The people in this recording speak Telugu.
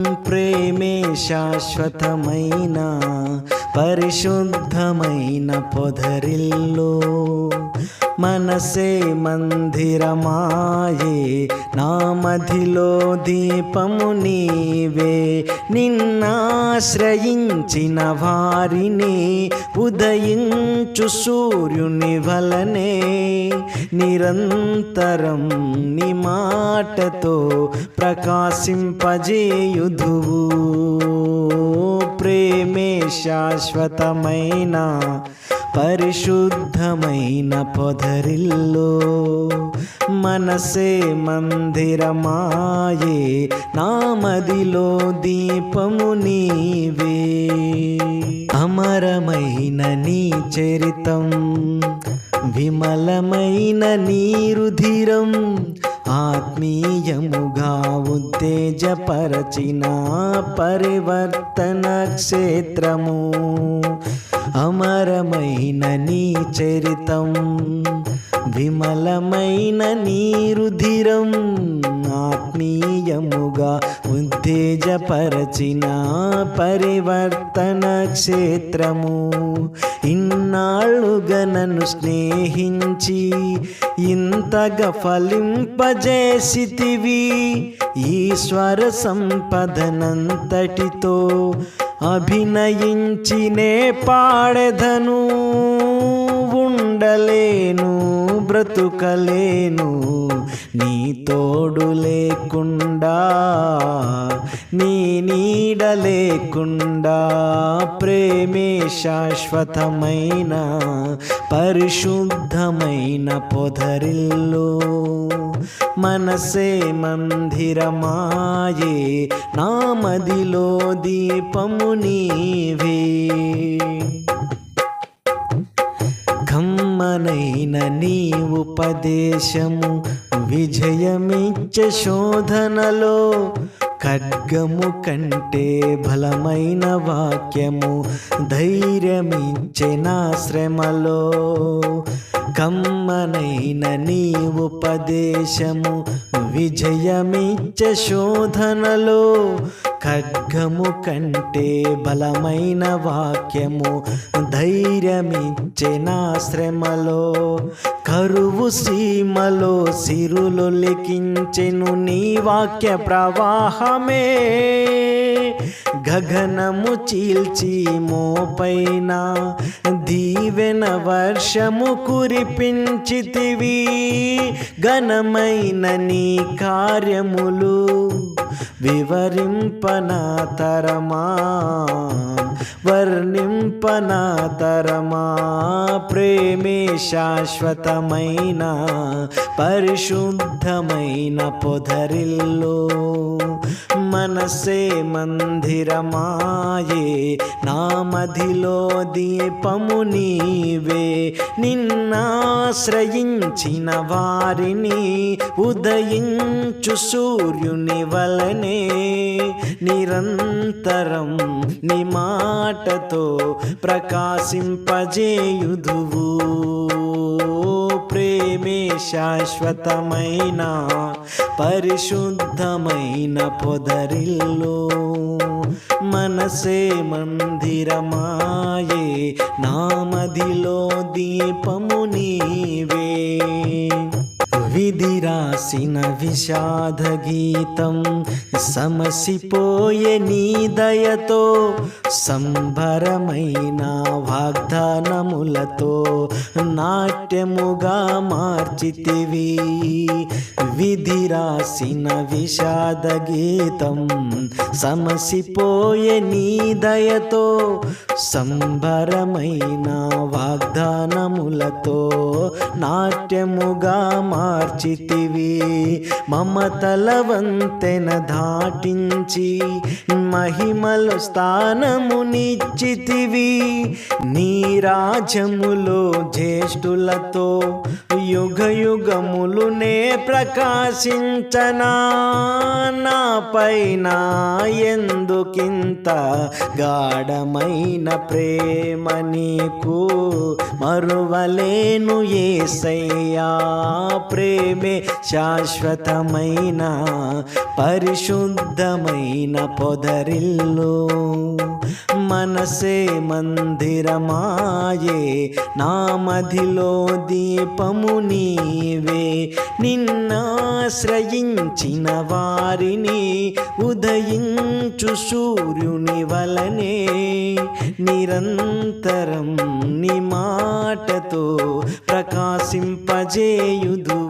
ప్రేమే శాశ్వతమైన పరిశుద్ధమైన పొదరిల్లో మనసే మందిరమాయే నా మధిలో దీపము నీవే. నిన్నాశ్రయించిన వారిని ఉదయించు సూర్యుని వలనే. నిరంతరం నీ మాటతో ప్రకాశింపజేయుదువు. ప్రేమే శాశ్వతమైన పరిశుద్ధమైన పొదరిల్లో మనసే మందిరమాయే నామదిలో దీపము నీవే. అమరమైన నీ చరితం విమలమైన నీ రుధిరం ఆత్మీయముగా ఉత్తేజపరచిన పరివర్తన క్షేత్రము. అమరమైన నీ చరితం విమలమైన నీ రుధిరం ఆత్మీయముగా ఉత్తేజపరచిన పరివర్తన క్షేత్రము. ఇన్నాళ్ళుగా నన్ను స్నేహించి ఇంతగా ఫలింపజేసితివి. ఈశ్వర సంపదనంతటితో అభినయించినే పాడెదను ఉండలేను బ్రతుకలేను. నీ తోడు లేకుండా నీ నీడ లేకుండా ప్రేమే శాశ్వతమైన పరిశుద్ధమైన పొదరిల్లు. మనసే మందిరమాయే నామదిలో దీపము నీవే. కమ్మనైన నీ ఉపదేశము విజయమిచ్చ శోధనలో ఖడ్గము కంటే బలమైన వాక్యము ధైర్యమిచ్చే నా శ్రమలో. కమ్మనైన నీ ఉపదేశము విజయమిచ్చ శోధనలో ఖడ్గము కంటే బలమైన వాక్యము ధైర్యమిచ్చే నా శ్రమలో. కరువు సీమలో సిరులు లిఖించెను నీ వాక్య ప్రవాహమే. గగనము చీల్చి మోపైన దీవెన వర్షము కురిపించితివి. ఘనమైన నీ కార్యములు వివరింప తరమా వర్ణింపనా తరమా ప్రేమే శాశ్వతమైన పరిశుద్ధమైన పొదరిల్లో మనసే మందిరమాయే నామధిలో దీపము నీవే. నిన్నాశ్రయించిన వారిని ఉదయించు సూర్యుని వలనే. నిరంతరం నీ మాటతో ప్రకాశింపజేయుదువు. మే శాశ్వతమైన పరిశుద్ధమైన పొదరిల్లో. మనసే మందిరమాయే నామదిలో దీపము నీవే. విధి రాసిన విషాద గీతం సమసిపోయే నీ దయతో సంభరమైన వాగ్దానములతో నాట్యముగా మార్చితివి. విధి రాసిన విషాద గీతం సమసిపోయే నీ దయతో సంభరమైన వాగ్దానములతో నాట్యముగా మార్చితివి. మమతల వంతెన దాటించి మహిమలు స్థానమునిచ్చితివి. నీ రాజ్యములో జ్యేష్ఠులతో యుగ యుగములునే ప్రకాశించనా నా పైన ఎందుకింత గాఢమైన ప్రేమ నీకు? మరువలేను ఏసయ్యా ప్రేమే శాశ్వతమైన పరిశుద్ధమైన పొదరిల్లు. మనసే మందిరమాయే నా మదిలో దీపము నీవే. నిన్నాశ్రయించిన వారిని ఉదయించు సూర్యుని వలనే. నిరంతరం నీ మాటతో ప్రకాశింపజేయుదువు.